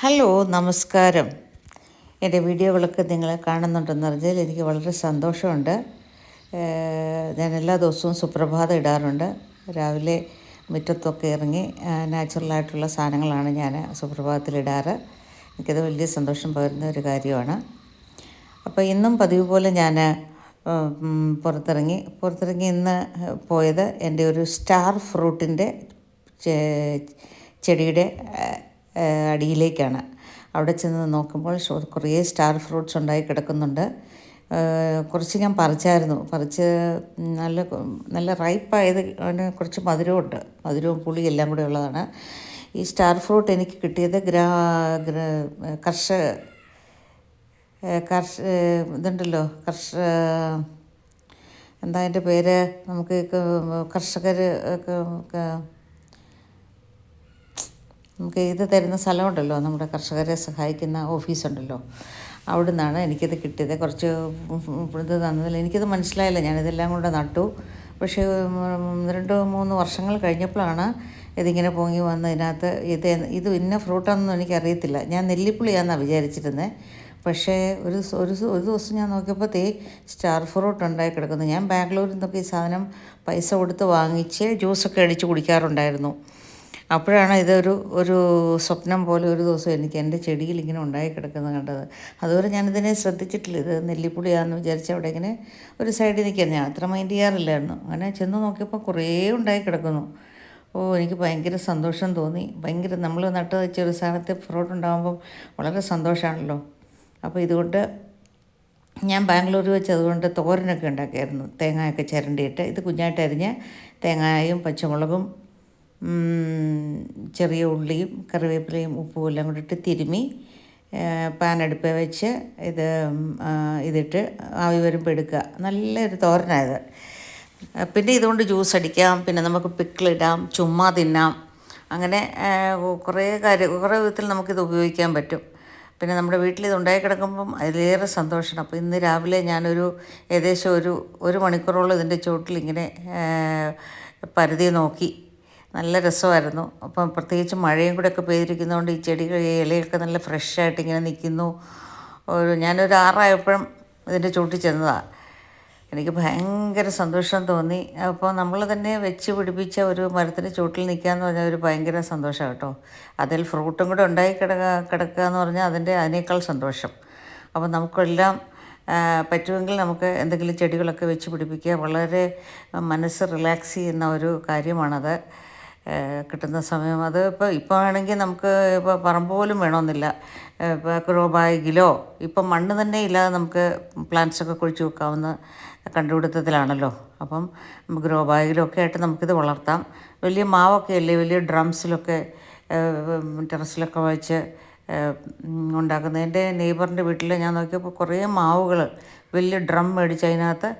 Hello നമസ്കാരം. എന്റെ വീഡിയോകളൊക്കെ നിങ്ങൾ കാണുന്നുണ്ടെന്ന് കാണുന്നുണ്ടെന്നറിഞ്ഞാൽ എനിക്ക് വളരെ സന്തോഷമുണ്ട്. ഞാൻ എല്ലാ ദിവസവും സുപ്രഭാതം ഇടാറുണ്ട്. രാവിലെ മുറ്റത്തൊക്കെ ഇറങ്ങി നാച്ചുറലായിട്ടുള്ള സാധനങ്ങളാണ് ഞാൻ സുപ്രഭാതത്തിൽ ഇടാറ്. എനിക്കത് വലിയ സന്തോഷം പകരുന്ന ഒരു കാര്യമാണ്. അപ്പോൾ ഇന്നും പതിവ് പോലെ ഞാൻ പുറത്തിറങ്ങി പുറത്തിറങ്ങി ഇന്ന് പോയത് എന്റെ ഒരു സ്റ്റാർ ഫ്രൂട്ടിന്റെ ചെടിയുടെ അടിയിലേക്കാണ്. അവിടെ ചെന്ന് നോക്കുമ്പോൾ കുറേ സ്റ്റാർ ഫ്രൂട്ട്സ് ഉണ്ടായി കിടക്കുന്നുണ്ട്. കുറച്ച് ഞാൻ പറിച്ചായിരുന്നു. പറിച്ച് നല്ല നല്ല റൈപ്പായത് കുറച്ച് മധുരമുണ്ട് മധുരവും പുളിയും എല്ലാം കൂടെ ഉള്ളതാണ്. ഈ സ്റ്റാർ ഫ്രൂട്ട് എനിക്ക് കിട്ടിയത് ഗ്രാ കർഷ കർഷക കർഷ ഇതുണ്ടല്ലോ കർഷ എന്താ അതിന്റെ പേര്? നമുക്ക് കർഷകർ നമുക്ക് ഇത് തരുന്ന സ്ഥലമുണ്ടല്ലോ. നമ്മുടെ കർഷകരെ സഹായിക്കുന്ന ഓഫീസുണ്ടല്ലോ. അവിടെ നിന്നാണ് എനിക്കിത് കിട്ടിയത്. കുറച്ച് ഇത് തന്നതിൽ എനിക്കിത് മനസ്സിലായില്ല. ഞാനിതെല്ലാം കൂടെ നട്ടു. പക്ഷേ രണ്ട് മൂന്ന് വർഷങ്ങൾ കഴിഞ്ഞപ്പോഴാണ് ഇതിങ്ങനെ പൊങ്ങി വന്ന് ഇതിനകത്ത് ഇത് ഇത് ഇന്ന ഫ്രൂട്ടാണെന്നും എനിക്കറിയത്തില്ല. ഞാൻ നെല്ലിപ്പുളിയാണെന്നാണ് വിചാരിച്ചിരുന്നത് പക്ഷേ ഒരു ഒരു ഒരു ദിവസം ഞാൻ നോക്കിയപ്പോൾ തേ സ്റ്റാർ ഫ്രൂട്ട് ഉണ്ടായി കിടക്കുന്നു. ഞാൻ ബാംഗ്ലൂരിൽ നിന്നൊക്കെ ഈ സാധനം പൈസ കൊടുത്ത് വാങ്ങിച്ച് ജ്യൂസൊക്കെ അടിച്ച് കുടിക്കാറുണ്ടായിരുന്നു. അപ്പോഴാണ് ഇതൊരു ഒരു സ്വപ്നം പോലെ ഒരു ദിവസം എനിക്ക് എന്റെ ചെടിയിൽ ഇങ്ങനെ ഉണ്ടായി കിടക്കുന്നത് കണ്ടത്. അതുവരെ ഞാനിതിനെ ശ്രദ്ധിച്ചിട്ടില്ല. ഇത് നെല്ലിപ്പുളിയാണെന്ന് വിചാരിച്ച് അവിടെ ഇങ്ങനെ ഒരു സൈഡിൽ നിൽക്കുക ഞാൻ അത്ര മൈൻഡ് ചെയ്യാറില്ലായിരുന്നു. അങ്ങനെ ചെന്ന് നോക്കിയപ്പോൾ കുറേ ഉണ്ടായി കിടക്കുന്നു. ഓ എനിക്ക് ഭയങ്കര സന്തോഷം തോന്നി. ഭയങ്കര നമ്മൾ നട്ട് വെച്ച ഒരു സാധനത്തെ ഫ്രോഡ് ഉണ്ടാകുമ്പം വളരെ സന്തോഷമാണല്ലോ. അപ്പോൾ ഇതുകൊണ്ട് ഞാൻ ബാംഗ്ലൂർ വെച്ച് അതുകൊണ്ട് തോരനൊക്കെ ഉണ്ടാക്കിയായിരുന്നു. തേങ്ങയൊക്കെ ചിരണ്ടിയിട്ട്. ഇത് കുഞ്ഞായിട്ട് അരിഞ്ഞ് തേങ്ങായും പച്ചമുളകും ചെറിയ ഉള്ളിയും കറിവേപ്പിലയും ഉപ്പും എല്ലാം കൂടി ഇട്ട് തിരുമ്മി പാൻ വെച്ച് ഇത് ഇതിട്ട് ആവി വരുമ്പോൾ എടുക്കുക. നല്ലൊരു തോരനായത്. പിന്നെ ഇതുകൊണ്ട് ജ്യൂസ് അടിക്കാം പിന്നെ നമുക്ക് പിക്കിളിടാം ചുമ്മാ തിന്നാം. അങ്ങനെ കുറേ കാര്യം കുറേ വിധത്തിൽ നമുക്കിത് ഉപയോഗിക്കാൻ പറ്റും. പിന്നെ നമ്മുടെ വീട്ടിൽ ഇത് ഉണ്ടായി കിടക്കുമ്പം അതിലേറെ സന്തോഷമാണ്. അപ്പോൾ ഇന്ന് രാവിലെ ഞാനൊരു ഏകദേശം ഒരു ഒരു മണിക്കൂറോളം ഇതിന്റെ ചുവട്ടിൽ ഇങ്ങനെ പരതി നോക്കി. നല്ല രസമായിരുന്നു. അപ്പം പ്രത്യേകിച്ച് മഴയും കൂടെ ഒക്കെ പെയ്തിരിക്കുന്നതുകൊണ്ട് ഈ ചെടികൾ ഇലയൊക്കെ നല്ല ഫ്രഷായിട്ട് ഇങ്ങനെ നിൽക്കുന്നു. ഒരു ഞാനൊരു ആറായപ്പോഴും ഇതിന്റെ ചൂട്ടി ചെന്നതാണ് എനിക്ക് ഭയങ്കര സന്തോഷം തോന്നി. അപ്പോൾ നമ്മൾ തന്നെ വെച്ച് പിടിപ്പിച്ച ഒരു മരത്തിന്റെ ചൂട്ടിൽ നിൽക്കുക എന്ന് പറഞ്ഞാൽ ഒരു ഭയങ്കര സന്തോഷമാണ് കേട്ടോ. അതിൽ ഫ്രൂട്ടും കൂടെ ഉണ്ടായി കിടക്കുക കിടക്കുക എന്ന് പറഞ്ഞാൽ അതിന്റെ അതിനേക്കാൾ സന്തോഷം. അപ്പോൾ നമുക്കെല്ലാം പറ്റുമെങ്കിൽ നമുക്ക് എന്തെങ്കിലും ചെടികളൊക്കെ വെച്ച് പിടിപ്പിക്കുക. വളരെ മനസ്സ് റിലാക്സ് ചെയ്യുന്ന ഒരു കാര്യമാണത്. കിട്ടുന്ന സമയം. അത് ഇപ്പോൾ ഇപ്പോൾ ആണെങ്കിൽ നമുക്ക് ഇപ്പോൾ പറമ്പ് പോലും വേണമെന്നില്ല. ഇപ്പോൾ ഗ്രോ ബാഗിലോ ഇപ്പം മണ്ണ് തന്നെ ഇല്ലാതെ നമുക്ക് പ്ലാന്റ്സൊക്കെ കുഴിച്ച് വെക്കാവുന്ന കണ്ടുപിടുത്തത്തിലാണല്ലോ. അപ്പം ഗ്രോ ബാഗിലൊക്കെ ആയിട്ട് നമുക്കിത് വളർത്താം. വലിയ മാവൊക്കെ അല്ലേ വലിയ ഡ്രംസിലൊക്കെ ടെറസിലൊക്കെ വെച്ച് ഉണ്ടാക്കുന്നത്. എന്റെ നെയ്ബറിന്റെ വീട്ടിൽ ഞാൻ നോക്കിയപ്പോൾ കുറേ മാവുകൾ വലിയ ഡ്രം മേടിച്ച് അതിനകത്ത്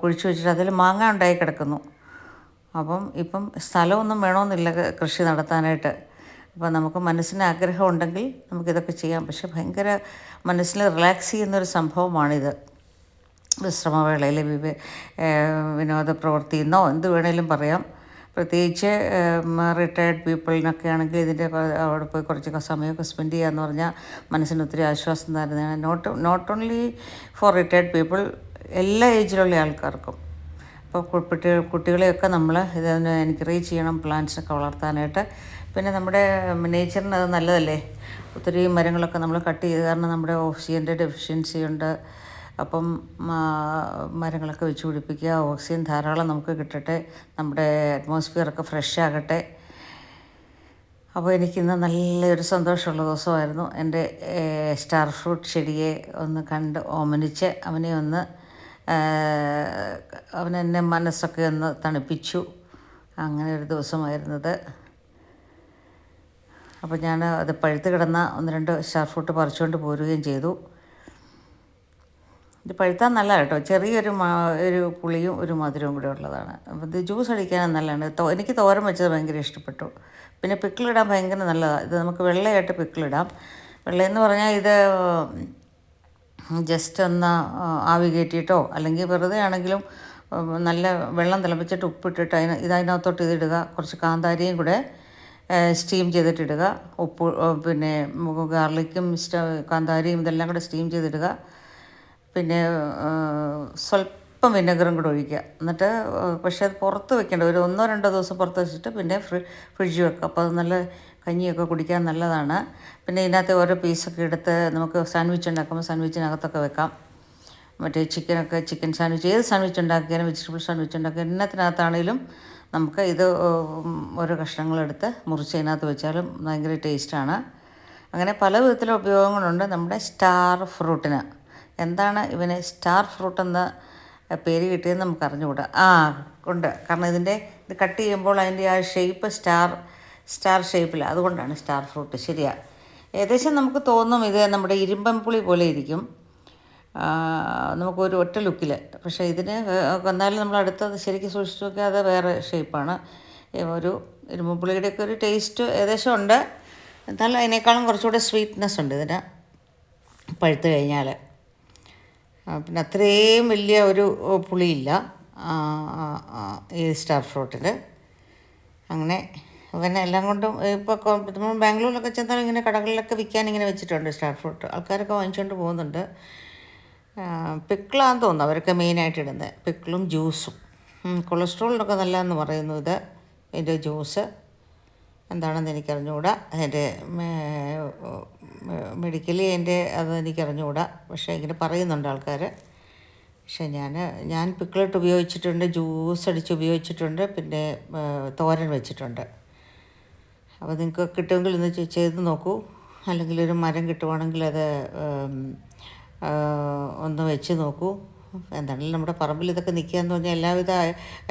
കുഴിച്ച് വെച്ചിട്ട് അതിൽ മാങ്ങ ഉണ്ടായി കിടക്കുന്നു. അപ്പം ഇപ്പം സ്ഥലമൊന്നും വേണമെന്നില്ല കൃഷി നടത്താനായിട്ട്. അപ്പം നമുക്ക് മനസ്സിന് ആഗ്രഹം ഉണ്ടെങ്കിൽ നമുക്കിതൊക്കെ ചെയ്യാം. പക്ഷെ ഭയങ്കര മനസ്സിൽ റിലാക്സ് ചെയ്യുന്നൊരു സംഭവമാണിത്. വിശ്രമവേളയിൽ വിവേ വിനോദ പ്രവൃത്തി എന്നോ എന്ത് വേണേലും പറയാം. പ്രത്യേകിച്ച് റിട്ടയർഡ് പീപ്പിളിനൊക്കെ ആണെങ്കിൽ ഇതിന്റെ അവിടെ പോയി കുറച്ചൊക്കെ സമയമൊക്കെ സ്പെൻഡ് ചെയ്യാമെന്ന് പറഞ്ഞാൽ മനസ്സിന് ഒത്തിരി ആശ്വാസം തരുന്നതാണ്. Not not only for retired people എല്ലാ ഏജിലുള്ള ആൾക്കാർക്കും. അപ്പോൾ കുട്ടി കുട്ടികളെയൊക്കെ നമ്മൾ ഇത് എൻകറേജ് ചെയ്യണം പ്ലാന്റ്സൊക്കെ വളർത്താനായിട്ട്. പിന്നെ നമ്മുടെ നേച്ചറിന് അത് നല്ലതല്ലേ? ഒത്തിരി മരങ്ങളൊക്കെ നമ്മൾ കട്ട് ചെയ്ത് കാരണം നമ്മുടെ ഓക്സിജന്റെ ഡെഫിഷ്യൻസി ഉണ്ട്. അപ്പം മരങ്ങളൊക്കെ വെച്ച് പിടിപ്പിക്കുക ഓക്സിജൻ ധാരാളം നമുക്ക് കിട്ടട്ടെ നമ്മുടെ അറ്റ്മോസ്ഫിയറൊക്കെ ഫ്രഷ് ആകട്ടെ. അപ്പോൾ എനിക്കിന്ന് നല്ലൊരു സന്തോഷമുള്ള ദിവസമായിരുന്നു. എന്റെ സ്റ്റാർ ഫ്രൂട്ട് ചെടിയെ ഒന്ന് കണ്ട് ഓമനിച്ച് അവനെ ഒന്ന് ഏഹ്, അവനെന്നെ മനസ്സൊക്കെ ഒന്ന് തണുപ്പിച്ചു. അങ്ങനെ ഒരു ദിവസമായിരുന്നത്. അപ്പോൾ ഞാൻ അത് പഴുത്ത് കിടന്ന ഒന്ന് രണ്ട് ഷർഫൂട്ട് പറിച്ചുകൊണ്ട് പോരുകയും ചെയ്തു. ഇത് പഴുത്താൽ നല്ല കേട്ടോ. ചെറിയൊരു മാ ഒരു പുളിയും ഒരു മധുരവും കൂടെ ഉള്ളതാണ്. അപ്പോൾ ഇത് ജ്യൂസ് അടിക്കാനും നല്ലതാണ്. എനിക്ക് തോരൻ വെച്ചത് ഭയങ്കര ഇഷ്ടപ്പെട്ടു. പിന്നെ പിക്കിളിടാൻ ഭയങ്കര നല്ലതാണ് ഇത് നമുക്ക് വെള്ളയായിട്ട് പിക്കിളിടാം വെള്ളയെന്ന് പറഞ്ഞാൽ ഇത് ജസ്റ്റ് ഒന്ന് ആവി കയറ്റിയിട്ടോ അല്ലെങ്കിൽ വെറുതെ ആണെങ്കിലും നല്ല വെള്ളം തിളപ്പിച്ചിട്ട് ഉപ്പിട്ടിട്ട് അതിന് ഇതതിനകത്തോട്ട് ഇതിടുക കുറച്ച് കാന്താരിയും കൂടെ സ്റ്റീം ചെയ്തിട്ടിടുക ഉപ്പ് പിന്നെ ഗാർലിക്കും കാന്താരിയും ഇതെല്ലാം കൂടെ സ്റ്റീം ചെയ്തിടുക. പിന്നെ ആ, സ്വല്പം വിനെഗറും കൂടെ ഒഴിക്കുക. എന്നിട്ട് പക്ഷേ അത് പുറത്ത് വെക്കേണ്ട. ഒരു ഒന്നോ രണ്ടോ ദിവസം പുറത്ത് വെച്ചിട്ട് പിന്നെ ഫ്രി ഫ്രിഡ്ജ് വെക്കുക. അപ്പോൾ അത് നല്ല കഞ്ഞിയൊക്കെ കുടിക്കാൻ നല്ലതാണ്. പിന്നെ ഇതിനകത്ത് ഓരോ പീസൊക്കെ എടുത്ത് നമുക്ക് സാൻഡ്വിച്ച് ഉണ്ടാക്കുമ്പോൾ സാൻഡ്വിച്ചിനകത്തൊക്കെ വെക്കാം. മറ്റേ ചിക്കനൊക്കെ ചിക്കൻ സാൻഡ്വിച്ച് ഏത് സാൻഡ്വിച്ച് ഉണ്ടാക്കിയാലും വെജിറ്റബിൾ സാൻഡ്വിച്ച് ഉണ്ടാക്കിയാലും എന്നത്തിനകത്താണേലും നമുക്ക് ഇത് ഓരോ കഷ്ണങ്ങളെടുത്ത് മുറിച്ച് അതിനകത്ത് വെച്ചാലും ഭയങ്കര ടേസ്റ്റാണ്. അങ്ങനെ പല വിധത്തിലുള്ള ഉപയോഗങ്ങളുണ്ട്. നമ്മുടെ സ്റ്റാർ ഫ്രൂട്ടിന്. എന്താണ് ഇവന് സ്റ്റാർ ഫ്രൂട്ട് എന്ന പേര് കിട്ടിയെന്ന് നമുക്ക് അറിഞ്ഞുകൂടാ ആ ഉണ്ട്. കാരണം ഇതിന്റെ ഇത് കട്ട് ചെയ്യുമ്പോൾ അതിന്റെ ആ ഷേപ്പ് സ്റ്റാർ സ്റ്റാർ ഷേപ്പിൽ അതുകൊണ്ടാണ് സ്റ്റാർ ഫ്രൂട്ട് ശരിയാണ് ഏകദേശം നമുക്ക് തോന്നും ഇത് നമ്മുടെ ഇരുമ്പൻ പുളി പോലെ ഇരിക്കും. നമുക്കൊരു ഒറ്റ ലുക്കിൽ പക്ഷേ ഇതിന് എന്നാലും നമ്മൾ അടുത്തത് ശരിക്കും സൂക്ഷിച്ച് നോക്കിയാൽ അത് വേറെ ഷേപ്പാണ് ഒരു ഇരുമ്പുളിയുടെയൊക്കെ ഒരു ടേസ്റ്റ് ഏകദേശം ഉണ്ട്. എന്നാലും അതിനേക്കാളും കുറച്ചുകൂടെ സ്വീറ്റ്നെസ് ഉണ്ട് ഇതിന്. പഴുത്ത് കഴിഞ്ഞാൽ പിന്നെ അത്രയും വലിയ ഒരു പുളിയില്ല. ഈ സ്റ്റാർ ഫ്രൂട്ടിൽ അങ്ങനെ പിന്നെ എല്ലാം കൊണ്ടും ഇപ്പോൾ നമ്മൾ ബാംഗ്ലൂരിലൊക്കെ ചെന്നാൽ ഇങ്ങനെ കടകളിലൊക്കെ വിൽക്കാൻ ഇങ്ങനെ വെച്ചിട്ടുണ്ട് സ്റ്റാർ ഫ്രൂട്ട്. ആൾക്കാരൊക്കെ വാങ്ങിച്ചുകൊണ്ട് പോകുന്നുണ്ട്. പിക്കിളാന്ന് തോന്നുന്നു അവരൊക്കെ മെയിനായിട്ട് ഇടുന്നത് പിക്കിളും ജ്യൂസും. കൊളസ്ട്രോളിനൊക്കെ നല്ലതെന്ന് പറയുന്നു ഇത് ഇതിന്റെ ജ്യൂസ്. എന്താണെന്ന് എനിക്കറിഞ്ഞുകൂടാ. അതിന്റെ മെഡിക്കലി എന്റെ അത് എനിക്കറിഞ്ഞുകൂടാ. പക്ഷേ ഇങ്ങനെ പറയുന്നുണ്ട് ആൾക്കാർ പക്ഷേ ഞാൻ ഞാൻ പിക്കിളിട്ട് ഉപയോഗിച്ചിട്ടുണ്ട് ജ്യൂസ് അടിച്ച് ഉപയോഗിച്ചിട്ടുണ്ട് പിന്നെ തോരൻ വെച്ചിട്ടുണ്ട്. അപ്പോൾ നിങ്ങൾക്ക് കിട്ടുമെങ്കിൽ ഒന്ന് ചെയ്ത് നോക്കൂ. അല്ലെങ്കിൽ ഒരു മരം കിട്ടുവാണെങ്കിൽ അത് ഒന്ന് വെച്ച് നോക്കൂ. എന്താണെങ്കിലും നമ്മുടെ പറമ്പിൽ ഇതൊക്കെ നിൽക്കുക എന്ന് പറഞ്ഞാൽ എല്ലാവിധ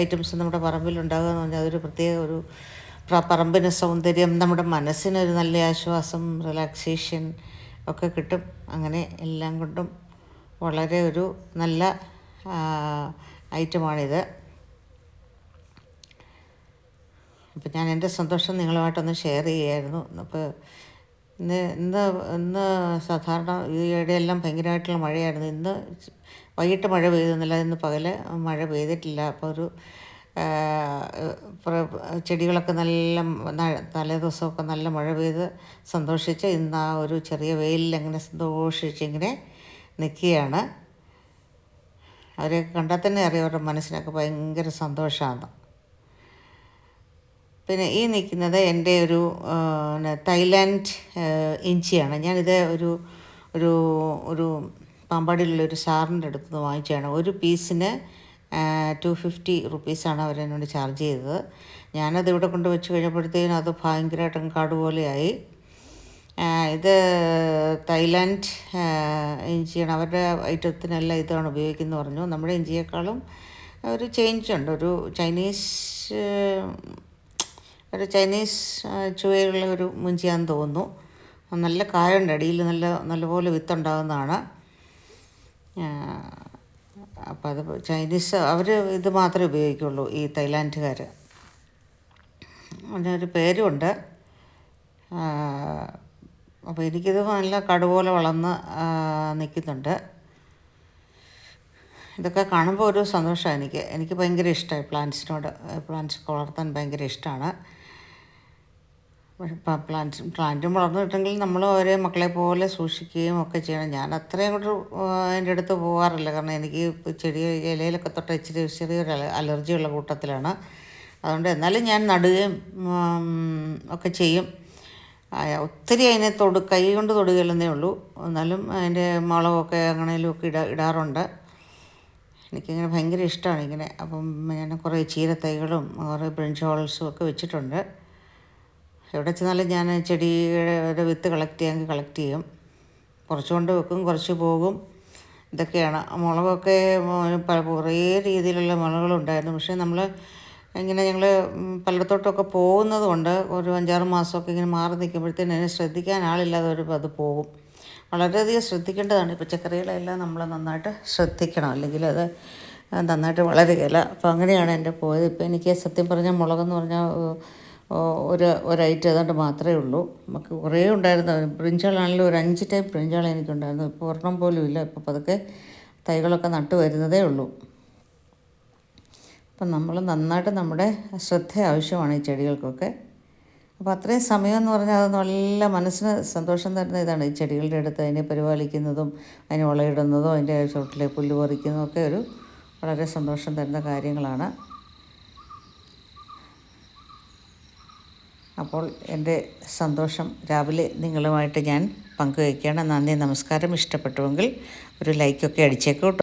ഐറ്റംസും നമ്മുടെ പറമ്പിൽ ഉണ്ടാകുക എന്ന് പറഞ്ഞാൽ അതൊരു പ്രത്യേക ഒരു പറമ്പിന് സൗന്ദര്യം നമ്മുടെ മനസ്സിനൊരു നല്ല ആശ്വാസം റിലാക്സേഷൻ ഒക്കെ കിട്ടും. അങ്ങനെ എല്ലാം കൊണ്ടും വളരെ ഒരു നല്ല ഐറ്റമാണിത് അപ്പം ഞാൻ എന്റെ സന്തോഷം നിങ്ങളുമായിട്ടൊന്ന് ഷെയർ ചെയ്യായിരുന്നു. അപ്പോൾ ഇന്ന് ഇന്ന് ഇന്ന് സാധാരണ ഈയിടെയെല്ലാം ഭയങ്കരമായിട്ടുള്ള മഴയായിരുന്നു. ഇന്ന് വൈകിട്ട് മഴ പെയ്തെന്നില്ല ഇന്ന് പകൽ മഴ പെയ്തിട്ടില്ല. അപ്പോൾ ഒരു ചെടികളൊക്കെ നല്ല തലേ ദിവസമൊക്കെ നല്ല മഴ പെയ്ത് സന്തോഷിച്ച് ഇന്ന് ആ ഒരു ചെറിയ വെയിലിൽ അങ്ങനെ സന്തോഷിച്ചിങ്ങനെ നിൽക്കുകയാണ്. അവരെ കണ്ടാൽ തന്നെ അറിയാം അവരുടെ മനസ്സിനൊക്കെ ഭയങ്കര സന്തോഷമാണ്. പിന്നെ ഈ നിൽക്കുന്നത് എന്റെ ഒരു തൈലാൻഡ് ഇഞ്ചിയാണ്. ഞാനിത് ഒരു ഒരു ഒരു പാമ്പാടിയിലുള്ള ഒരു സാറിന്റെ അടുത്ത് നിന്ന് വാങ്ങിച്ചതാണ്. ഒരു പീസിന് ടു ഫിഫ്റ്റി റുപ്പീസാണ് അവരെന്നോട് ചാർജ് ചെയ്തത്. ഞാനത് ഇവിടെ കൊണ്ട് വെച്ച് കഴിഞ്ഞപ്പോഴത്തേനും അത് ഭയങ്കരമായിട്ടും കാട് പോലെയായി ഇത് തൈലാൻഡ് ഇഞ്ചിയാണ് അവരുടെ ഐറ്റത്തിനെല്ലാം ഇതാണ് ഉപയോഗിക്കുന്നത് പറഞ്ഞു. നമ്മുടെ ഇഞ്ചിയേക്കാളും ഒരു ചേഞ്ച് ഉണ്ട്. ഒരു ചൈനീസ് ഒരു ചൈനീസ് ചുവയുള്ള ഒരു മുഞ്ചിയാന്ന് തോന്നുന്നു. നല്ല കായുണ്ട്. അടിയിൽ നല്ല നല്ലപോലെ വിത്തുണ്ടാകുന്നതാണ് അപ്പോൾ അത് ചൈനീസ് അവർ ഇത് മാത്രമേ ഉപയോഗിക്കുള്ളൂ ഈ തൈലാൻഡുകാർ അതിനൊരു പേരുണ്ട്. അപ്പോൾ എനിക്കിത് നല്ല കടുപോലെ വളർന്ന് നിൽക്കുന്നുണ്ട്. ഇതൊക്കെ കാണുമ്പോൾ ഒരു സന്തോഷമാണ് എനിക്ക്. എനിക്ക് ഭയങ്കര ഇഷ്ടമായി പ്ലാന്റ്സിനോട് പ്ലാന്റ്സ് വളർത്താൻ ഭയങ്കര ഇഷ്ടമാണ് പക്ഷെ പ്ലാന്റ് വളർന്നു കിട്ടുമെങ്കിൽ നമ്മൾ ഓരോ മക്കളെ പോലെ സൂക്ഷിക്കുകയും ഒക്കെ ചെയ്യണം. ഞാൻ അത്രയും കൂടെ അതിന്റെ അടുത്ത് പോകാറില്ല കാരണം എനിക്ക് ചെടി ഇലയിലൊക്കെ തൊട്ട് ഇച്ചിരി ചെറിയൊരു അല- അലർജിയുള്ള കൂട്ടത്തിലാണ്. അതുകൊണ്ട് എന്നാലും ഞാൻ നടുകയും ഒക്കെ ചെയ്യും. ഒത്തിരി അതിനെ തൊടു കൈ കൊണ്ട് തൊടുകയില്ലെന്നേ ഉള്ളൂ. എന്നാലും അതിന്റെ മുളകൊക്കെ അങ്ങനെയും ഒക്കെ ഇടാ ഇടാറുണ്ട്. എനിക്കിങ്ങനെ ഭയങ്കര ഇഷ്ടമാണ് ഇങ്ങനെ. അപ്പം ഞാൻ കുറേ ചീരത്തൈകളും കുറേ ബ്രിഞ്ചോൾസും ഒക്കെ വെച്ചിട്ടുണ്ട്. എവിടെ ചെന്നാലും ഞാൻ ചെടിയുടെ വിത്ത് കളക്ട് ചെയ്യാമെങ്കിൽ കളക്ട് ചെയ്യും. കുറച്ച് കൊണ്ട് വെക്കും കുറച്ച് പോകും. ഇതൊക്കെയാണ്. മുളകൊക്കെ കുറേ രീതിയിലുള്ള മുളകളുണ്ടായിരുന്നു. പക്ഷേ നമ്മൾ ഇങ്ങനെ ഞങ്ങൾ പലയിടത്തോട്ടൊക്കെ പോകുന്നത് കൊണ്ട് ഒരു അഞ്ചാറ് മാസമൊക്കെ ഇങ്ങനെ മാറി നിൽക്കുമ്പോഴത്തേനും അതിനെ ശ്രദ്ധിക്കാൻ ആളില്ലാതെ ഒരു അത് പോകും. വളരെയധികം ശ്രദ്ധിക്കേണ്ടതാണ്. ഈ പച്ചക്കറികളെല്ലാം നമ്മൾ നന്നായിട്ട് ശ്രദ്ധിക്കണം. അല്ലെങ്കിൽ അത് നന്നായിട്ട് വളരുകയില്ല. അപ്പോൾ അങ്ങനെയാണ് എന്റെ പോയത്. ഇപ്പോൾ എനിക്ക് സത്യം പറഞ്ഞാൽ മുളകെന്ന് പറഞ്ഞാൽ ഒരു ഒരൈറ്റം ഏതാണ്ട് മാത്രമേ ഉള്ളൂ. നമുക്ക് കുറേ ഉണ്ടായിരുന്നു. ബ്രിഞ്ചാളാണെങ്കിലും ഒരു അഞ്ച് ടൈപ്പ് ബ്രിഞ്ചാൾ എനിക്കുണ്ടായിരുന്നു. ഇപ്പോൾ ഒരെണ്ണം പോലും ഇല്ല. ഇപ്പോൾ പതുക്കെ തൈകളൊക്കെ നട്ടു വരുന്നതേ ഉള്ളൂ. അപ്പം നമ്മൾ നന്നായിട്ട് നമ്മുടെ ശ്രദ്ധ ആവശ്യമാണ് ഈ ചെടികൾക്കൊക്കെ. അപ്പോൾ അത്രയും സമയം എന്ന് പറഞ്ഞാൽ അത് നല്ല മനസ്സിന് സന്തോഷം തരുന്ന ഇതാണ്. ഈ ചെടികളുടെ അടുത്ത് അതിനെ പരിപാലിക്കുന്നതും അതിനെ വളയിടുന്നതും അതിന്റെ ചോട്ടിലെ പുല്ല് പറിക്കുന്നതും ഒക്കെ ഒരു വളരെ സന്തോഷം തരുന്ന കാര്യങ്ങളാണ്. അപ്പോൾ എന്റെ സന്തോഷം രാവിലെ നിങ്ങളുമായിട്ട് ഞാൻ പങ്കുവയ്ക്കുകയാണ്. നന്ദി നമസ്കാരം. ഇഷ്ടപ്പെട്ടുവെങ്കിൽ ഒരു ലൈക്കൊക്കെ അടിച്ചേക്കോട്ടോ